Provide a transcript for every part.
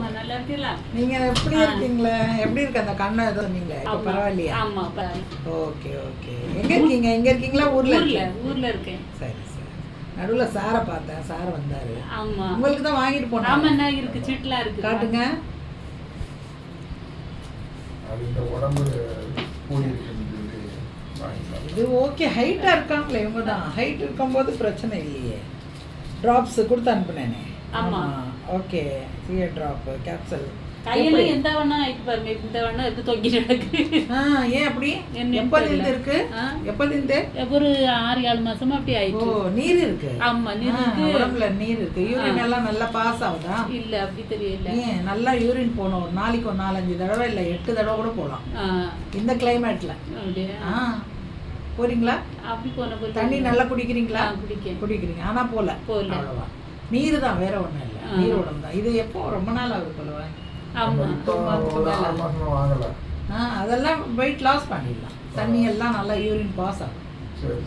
ஆமா நல்லா இருக்கீங்களா? நீங்க எப்படி இருக்கீங்களே? எப்படி இருக்கு அந்த கண்ணு? ஏதோ ஆமா. பரவாயில்லையா? ஆமா பரவாயில்ல. Okay okay. எங்க இருக்கீங்க? எங்க இருக்கீங்களா? ஊர்ல ஊர்ல இருக்கீங்க? ஊர்ல இருக்கேன். சரி சரி. நடுவுல சாரை பார்த்தேன். சார் வந்தாரு. ஆமா. உங்களுக்கு தான் வாங்கிட்டு ஆமா போனாங்க என்ன இருக்கு சீட்டுலாம் இருக்கு. காட்டுங்க. இது ஓகே. ஹைட்டா இருக்காங்களே இவங்க தான். ஹைட் இருக்கும்போது பிரச்சனை இல்லையே. டிராப்ஸ் கொடுத்து அனுப்புனேனே. ஆமா. ஓகே சிஏ டிராப் கேப்சல் கையெல்லாம் எந்த வண்ணா பாருங்க இந்த வண்ணம் இருக்கு தொங்கி கிடக்கு. ஆ ஏன் அப்படி? தெரியல. இருக்கு? ஆ? எப்போதிருந்து ஒரு ஆறு ஏழு மாசமா அப்படி ஓ ஆயிட்டு நீர் இருக்கு. ஆமா நீர் இருக்கு. உடம்புல நீர் இருக்கு. யூரின் எல்லாம் நல்லா பாஸ் ஆகுதா? இல்ல அப்படி தெரியல. ஏன் நல்லா யூரின் போகணும் ஒரு நாளைக்கு ஒரு நாலஞ்சு தடவை இல்லை எட்டு தடவை கூட போகலாம் இந்த கிளைமேட்ல அப்படியே? ஆ. போறீங்களா? அப்படி போன தண்ணி நல்லா குடிக்கிறீங்களா? ஆ, குடிக்கேன். குடிக்கிறீங்க. ஆனா போல. அவ்வளவா நீர் தான் வேற ஒண்ணும் தான் இது எப்போ? ரொம்ப நாள் ஆகுது ஆ அதெல்லாம் வெயிட் லாஸ் பண்ணிடலாம். தண்ணி எல்லாம் நல்லா யூரின் பாஸ் ஆகும்.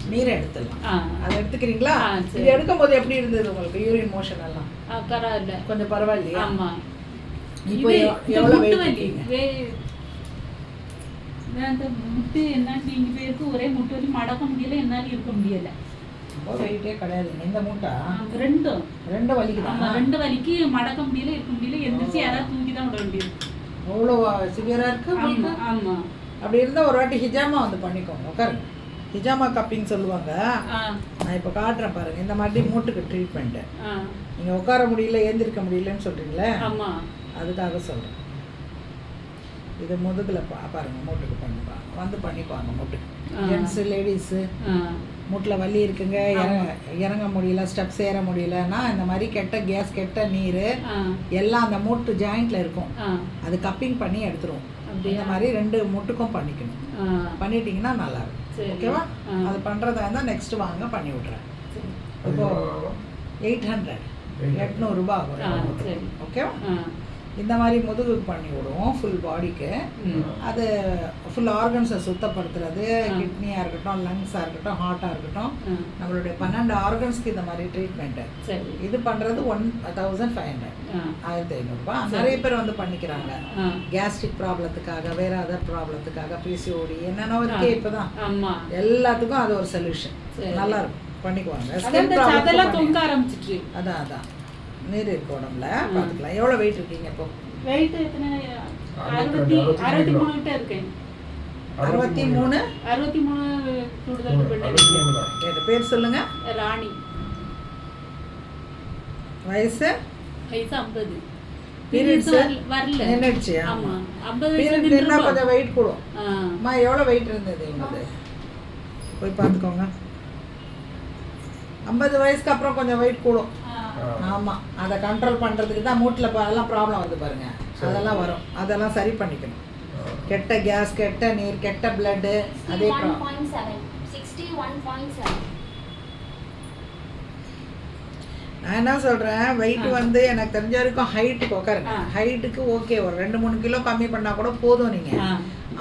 நீரை எடுத்துடலாம். அதை எடுத்துக்கிறீங்களா. இது எடுக்கும்போது எப்படி இருந்தது உங்களுக்கு யூரின் மோஷன் எல்லாம்? பரவாயில்ல. கொஞ்சம் பரவாயில்லையா? ஆமா. இப்போ இது எவ்- இந்த எவ்வளவு முட்டு weight வலி. இருக்கீங்க? வே- இந்த முட்டு என்ன நீங்க பேருக்கு ஒரே முட்டு வலி. மடக்க முடியல என்னால இருக்க முடியல. ரொம்ப வெயிட்டே கிடையாதுங்க இந்த மூட்டா? ரெண்டும். ரெண்டு ஆமா வலிக்குதா ரெண்டு வலிக்கு. மடக்க முடியல இருக்க முடியல. எந்திரிச்சு யாராவது தூக்கி தான் விட வேண்டியது அவ்வளோ சிவியரா இருக்கு ஆமா உங்களுக்கு ஆமா. அப்படி இருந்தா ஒரு வாட்டி ஹிஜாமா வந்து பண்ணிக்கோங்க. உட்காருங்க. ஹிஜாமா கப்பிங் சொல்லுவாங்க. நான் இப்போ காட்டுறேன் பாருங்க. இந்த மாதிரி மூட்டுக்கு ட்ரீட்மெண்ட் ஆ, நீங்க உட்கார முடியல ஏந்திருக்க முடியலன்னு சொல்றீங்களே? ஆமா. அதுக்காக சொல்றேன். இது முதுகுல பா பாருங்க மூட்டுக்கு பண்ணிப்பாங்க வந்து பண்ணிப்பாங்க மூட்டுக்கு. ஜென்ஸு லேடிஸு மூட்டில் வலி இருக்குங்க இறங்க இறங்க முடியல ஸ்டெப்ஸ் ஏற முடியலன்னா இந்த மாதிரி கெட்ட கேஸ் கெட்ட நீர் எல்லாம் அந்த மூட்டு ஜாயிண்ட்ல இருக்கும் அது கப்பிங் பண்ணி எடுத்துருவோம் அப்படியா? இந்த மாதிரி ரெண்டு முட்டுக்கும் பண்ணிக்கணும் பண்ணிட்டீங்கன்னா நல்லா இருக்கும் சரி. ஓகேவா. அது பண்றதா இருந்தால் நெக்ஸ்ட் வாங்க பண்ணி விட்றேன். இப்போ. Eight hundred 800. எட்நூறுபா ஆ, ஆகும் சரி. ஓகேவா ஆ, இந்த மாதிரி முதுகுக்கு பண்ணி விடுவோம் ஃபுல் பாடிக்கு. அது ஃபுல் ஆர்கன்ஸை சுத்தப்படுத்துறது. கிட்னியாக இருக்கட்டும் லங்ஸாக இருக்கட்டும் ஹார்ட்டாக இருக்கட்டும். நம்மளுடைய பன்னெண்டு ஆர்கன்ஸ்க்கு இந்த மாதிரி ட்ரீட்மெண்ட்டு இது பண்ணுறது ஒன் தௌசண்ட் ஃபைவ் ஹண்ட்ரட் ஆயிரத்தி ஐநூறுரூபா. நிறைய பேர் வந்து பண்ணிக்கிறாங்க. கேஸ்ட்ரிக் ப்ராப்ளத்துக்காக வேற அதர் ப்ராப்ளத்துக்காக பிசிஓடி என்னென்ன இருக்கே ஆ. இப்போதான். ஆமா. எல்லாத்துக்கும் அது ஒரு சொல்யூஷன். நல்லா இருக்கும். பண்ணிக்குவாங்க. அதான் அதான். நீர் இருக்கு உடம்புல பார்த்துக்கலாம் எவ்வளோ வெயிட் இருக்கீங்க இப்போ? வெயிட் எத்தனை? அறுபத்தி அறுபத்தி. மூணு. கிட்ட இருக்கேன். அறுபத்தி மூணு? அறுபத்தி மூணு கூடுதல் பேர் சொல்லுங்க. ராணி. வயசு? வயசு ஐம்பது. வெயிட் கூடும். எவ்வளோ வெயிட் இருந்தது எங்களுது போய் பார்த்துக்கோங்க ஐம்பது வயசுக்கு அப்புறம் கொஞ்சம் வெயிட் கூடும். ஆ, ஆ. ஆமா. அதை கண்ட்ரோல் பண்றதுக்கு தான் மூட்டில் அதெல்லாம் ப்ராப்ளம் வருது பாருங்க. அதெல்லாம் வரும். அதெல்லாம் சரி பண்ணிக்கணும். கெட்ட கேஸ் கெட்ட நீர் கெட்ட பிளட்டு அதே ப்ராப்ளம் நான் என்ன சொல்றேன்? வெயிட் வந்து எனக்கு தெரிஞ்ச வரைக்கும் ஹைட்டுக்கு உட்காருங்க. ஹைட்டுக்கு ஓகே ஒரு ரெண்டு மூணு கிலோ கம்மி பண்ணா கூட போதும் நீங்க. ஆ.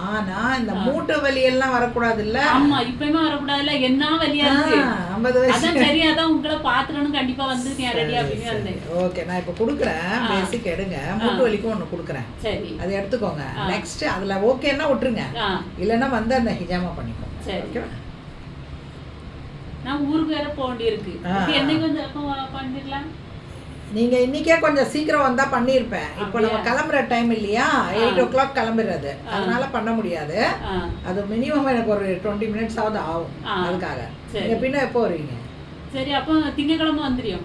ஆனா இந்த. மூட்டு வலி எல்லாம் வரக்கூடாது இல்ல ஆமா இப்பயுமே வரக்கூடாதுல்ல? என்ன வலியா இருக்கு? ஐம்பது வயசு. அதான் சரி அதான் உங்களை பாத்துறணும் கண்டிப்பா வந்து நீ ரெடி வந்தேன். ஓகே நான் இப்போ கொடுக்குறேன். பேசிக் எடுங்க. மூட்டு வலிக்கும் ஒன்று கொடுக்குறேன். சரி. அதை எடுத்துக்கோங்க. நெக்ஸ்ட் அதுல ஓகேன்னா விட்டுருங்க. ஆ. இல்லைன்னா வந்து அந்த ஹிஜாமா பண்ணிக்கோங்க. சரி. ஓகேவா நான் ஊருக்கு வேற போக வேண்டியிருக்கு. என்னைக்கு வந்து அப்போ பண்ணிடலாம்? நீங்க இன்னைக்கே கொஞ்சம் சீக்கிரம் வந்தா பண்ணியிருப்பேன். இப்போ நம்ம? கிளம்புற டைம் இல்லையா? எயிட் ஓ கிளாக் கிளம்பிடுறது ஆ. அதனால பண்ண முடியாது. அது மினிமம் எனக்கு ஒரு டுவெண்ட்டி மினிட்ஸ் ஆகுது ஆகும். அதுக்காக. நீங்க பின்ன எப்போ வருவீங்க? சரி அப்போ திங்கக்கிழமை வந்துடும்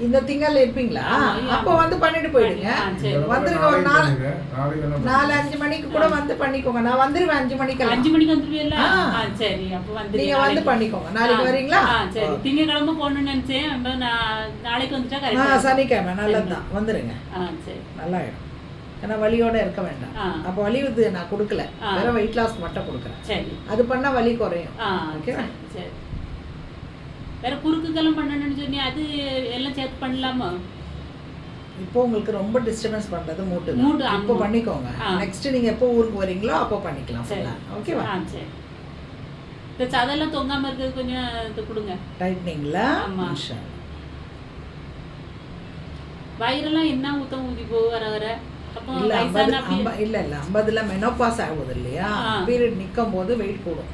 இந்த திங்கள்ல இருப்பீங்களா. அப்போ வந்து பண்ணிட்டு போயிடுங்க. ஆ, வந்துருங்க ஒரு நாளைக்கு நாள் நாலு? அஞ்சு மணிக்கு கூட வந்து பண்ணிக்கோங்க. நான் வந்துருவேன் அஞ்சு மணிக்கெல்லாம். அஞ்சு மணிக்கு வந்துருவீல்ல? ஆ. ஆ சரி. அப்போ நீங்க வந்துருங்க வந்து பண்ணிக்கோங்க. நாளைக்கு வரீங்களா? ஆ சரி. திங்கக்கிழமை போகணும்னு நினைச்சேன். நாளைக்கு வந்துட்டா ஆ கரெக்டா சனிக்கிழமை. நல்லதுதான். வந்துருங்க. ஆ சரி. நல்லாயிடும். ஏன்னா வலியோட இருக்க வேண்டாம். ஆ. அப்போ வலி இது நான் கொடுக்கல. ஆ. வெறும் வெயிட் லாஸ் மட்டும் கொடுக்குறேன். சரி. அது பண்ணா வலி குறையும். ஆ ஓகேவா? சரி. வேற குறுக்குக்கெல்லாம் பண்ணணும்னு சொன்னி அது எல்லாம் சேர்த்து பண்ணலாமா? இப்போ உங்களுக்கு ரொம்ப டிஸ்டர்பன்ஸ் பண்றது மூட்டு மூட்டு. இப்போ பண்ணிக்கோங்க. நெக்ஸ்ட் நீங்க எப்போ ஊருக்கு வரீங்களோ அப்போ பண்ணிக்கலாம் ஓகேவா சரி. இந்த சதெல்லாம் தொங்காம இருக்கிறது கொஞ்சம் இது கொடுங்க. டைட்னிங்ல ஆமா. வயிறெல்லாம் என்ன ஊத்தம் ஊதி போக வர வர. அப்போ இல்ல ஐம்பது இல்ல இல்ல ஐம்பதுல மெனோபாஸ் ஆகுது இல்லையா. பீரியட் நிற்கும் போது வெயிட் கூடும்.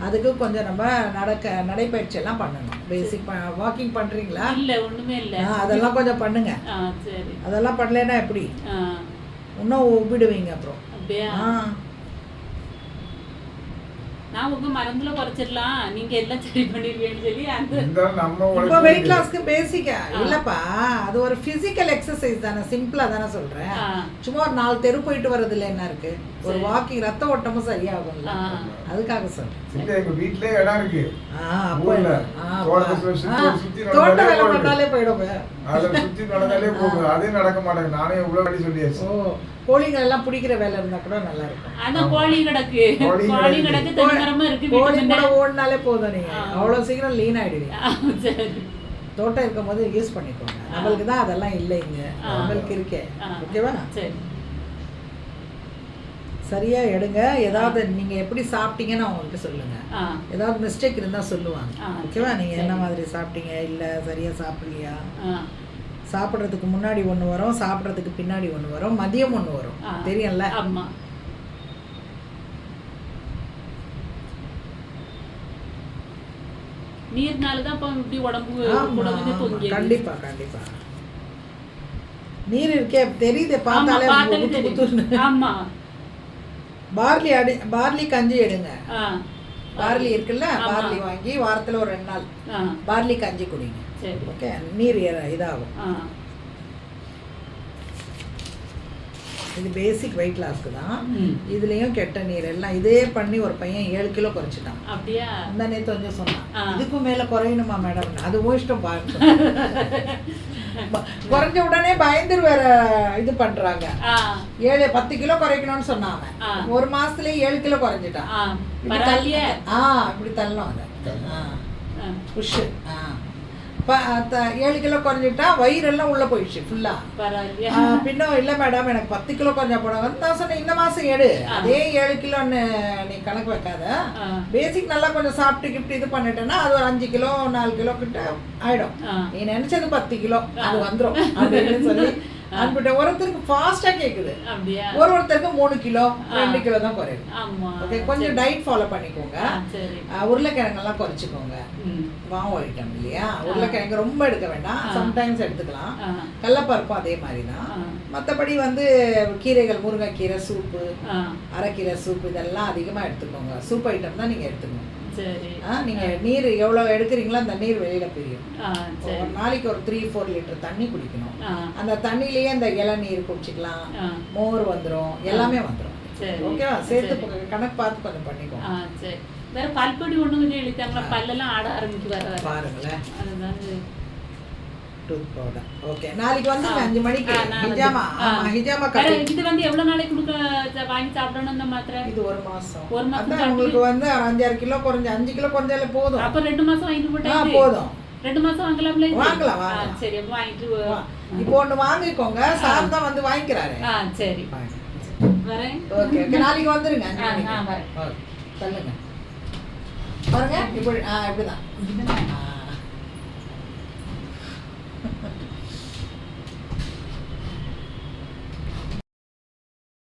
அதுக்கு கொஞ்சம் நம்ம நடக்க நடைப்பயிற்சி எல்லாம் பண்ணணும். பேசிக் வாக்கிங் பண்றீங்களா? இல்ல ஒண்ணுமே இல்ல. அதெல்லாம் கொஞ்சம் பண்ணுங்க. அதெல்லாம் பண்ணலைன்னா எப்படி? இன்னும் உப்பிடுவீங்க அப்புறம். அப்படியா? ஆ. நான் உங்க மருந்துல குறைச்சிடலாம். நீங்க எல்லாம் சரி பண்ணிடுவீங்கன்னு சொல்லி அந்த வெயிட். லாஸ்க்கு பேசிக்கா இல்லப்பா அது ஒரு பிசிக்கல் எக்ஸசைஸ் தானே சிம்பிளா தானே சொல்றேன். சும்மா ஒரு நாலு தெரு போயிட்டு வர்றதுல என்ன இருக்கு? ஒரு சரி. வாக்கிங் ரத்த ஓட்டமும் சரியாகும்ல. ஆ. அதுக்காக இல்ல, எங்க வீட்லயே இடம் இருக்கு. தோட்ட வேலை. பண்ணாலே சுத்தி நடந்தாலே போகுது அதே நடக்க மாட்டேங்குது. நானே எவ்வளவு வாட்டி சொல்லியாச்சு. ஓ. கோழிகள் எல்லாம் பிடிக்கிற வேலை இருந்தா கூட நல்லா இருக்கும் அதான் கோழி கிடக்கு. கோழி கிடக்கு. தென்னமரமா இருக்கு கோழி கூட. ஓடினாலே போதும் நீங்க. அவ்வளவு சீக்கிரம் லீன் ஆயிடுவீங்க. தோட்டம் இருக்கும் போது யூஸ் பண்ணிக்கோங்க நம்மளுக்கு தான் அதெல்லாம் இல்லைங்க. நம்மளுக்கு இருக்கே. ஓகேவா? சரி. சரியா எடுங்க. ஏதாவது நீங்க எப்படி சாப்பிட்டீங்கன்னு அவங்களுக்கு சொல்லுங்க. ஏதாவது மிஸ்டேக் இருந்தா சொல்லுவாங்க. ஓகேவா? நீங்க என்ன. மாதிரி சாப்பிட்டீங்க? இல்ல சரியா சாப்பிடலையா? சாப்பிட்றதுக்கு முன்னாடி ஒன்று வரும் சாப்பிட்றதுக்கு பின்னாடி ஒன்று வரும் மதியம் ஒன்று வரும். தெரியும்ல? ஆமா. நீர்னால தான் இப்போ இப்படி உடம்பு. கண்டிப்பா கண்டிப்பா. நீர் இருக்கே தெரியுது பார்த்தாலே புத்து. புத்துன்னு ஆமா. பார்லி அடி பார்லி கஞ்சி எடுங்க. பார்லி இருக்குல்ல. பார்லி வாங்கி வாரத்துல ஒரு ரெண்டு நாள். பார்லி கஞ்சி குடிங்க. சரி. ஓகே? நீர் இதாகும். இது பேசிக் வெயிட் லாஸ்க்கு தான். இதுலயும் கெட்ட நீர் எல்லாம் இதே பண்ணி ஒரு பையன் ஏழு கிலோ குறைச்சிட்டான். அப்படியா? அந்த நேத்து கொஞ்சம் சொன்னான். இதுக்கும் மேல குறையணுமா மேடம் அது உன் இஷ்டம் பாருங்க. குறைஞ்ச உடனே பயந்துரு வேற இது பண்றாங்க. ஏழு பத்து கிலோ குறைக்கணும்னு. ஆ. ஒரு மாசத்துலயே ஏழு கிலோ குறைஞ்சிட்டான். இப்படி தள்ள- ஆ இப்படி தள்ளலாம் அதை. புஷ் ஆ. ஏழு கிலோ குறைஞ்சிட்டா வயிறெல்லாம் உள்ள போயிடுச்சு ஃபுல்லா பரவாயில்லையே. பின்னும் இல்ல மேடம் எனக்கு பத்து கிலோ குறைஞ்சா போடுவாங்க நான் சொன்னேன் இந்த மாசம் எடு. அதே ஏழு கிலோன்னு நீ கணக்கு வைக்காத. பேசிக் நல்லா கொஞ்சம் சாப்பிட்டு கிப்ட்டு இது பண்ணிட்டேன்னா அது ஒரு அஞ்சு கிலோ நாலு கிலோ கிட்ட ஆயிடும். நீ நினைச்சது பத்து கிலோ அது வந்துரும். அப்படின்னு சொல்லி அனுப்பிட்டேன் ஒருத்தருக்கு ஃபாஸ்டா கேக்குது. ஒரு ஒருத்தருக்கு மூணு கிலோ. ரெண்டு கிலோ தான் ஓகே கொஞ்சம் டயட் ஃபாலோ பண்ணிக்கோங்க. உருளைக்கிழங்கெல்லாம் குறைச்சிக்கோங்க. வாங்க ஐட்டம் இல்லையா? உருளைக்கிழங்கு ரொம்ப எடுக்க வேண்டாம். சம்டைம்ஸ் எடுத்துக்கலாம். கடலப்பருப்பும் அதே மாதிரி தான். மற்றபடி வந்து கீரைகள் முருங்கைக்கீரை சூப்பு அரைக்கீரை சூப் இதெல்லாம் அதிகமாக எடுத்துக்கோங்க. சூப் ஐட்டம் தான் நீங்கள் எடுத்துக்கணும். சரி. நீங்கள் நீர் எவ்வளோ எடுக்கிறீங்களோ அந்த நீர் வெளியில் பிரியும். ஒரு நாளைக்கு ஒரு த்ரீ ஃபோர் லிட்டர் தண்ணி குடிக்கணும். அந்த தண்ணியிலேயே இந்த இளநீர் குடிச்சிக்கலாம். மோர் வந்துடும் எல்லாமே வந்துடும் சரி ஓகேவா? சேர்த்து கணக்கு பார்த்து கொஞ்சம் சரி. வேற பல்பொடி ஒண்ணு கொஞ்சம் எழுத்தாங்களா பல்லெல்லாம் ஆட ஆரம்பிச்சு வர பாருங்களேன். அதுதான். டூத் பவுடர் ஓகே நாளைக்கு வந்து. அஞ்சு மணிக்கு. ஹிஜாமா. ஆமா ஹிஜாமா கட்டி. இது வந்து எவ்வளவு நாளைக்கு கொடுக்க வாங்கி சாப்பிடணும் இந்த மாத்திரை? இது ஒரு மாசம். ஒரு மாசம் உங்களுக்கு வந்து அஞ்சாறு கிலோ குறைஞ்ச அஞ்சு கிலோ குறைஞ்சாலே போதும். அப்ப ரெண்டு மாசம் வாங்கிட்டு ஆ போட்டேன் போதும். ரெண்டு மாசம் வாங்கலாம்ல? வாங்கலாம், வாங்கலாம். சரி வாங்கிட்டு. இப்போ ஒண்ணு வாங்கிக்கோங்க. சார் தான் வந்து வாங்கிக்கிறாரு. ஆ சரி. வரேன். ஓகே ஓகே நாளைக்கு வந்துருங்க ஆ, வரேன். சொல்லுங்க பாருங்க இப்படி ஆ இப்படிதான்.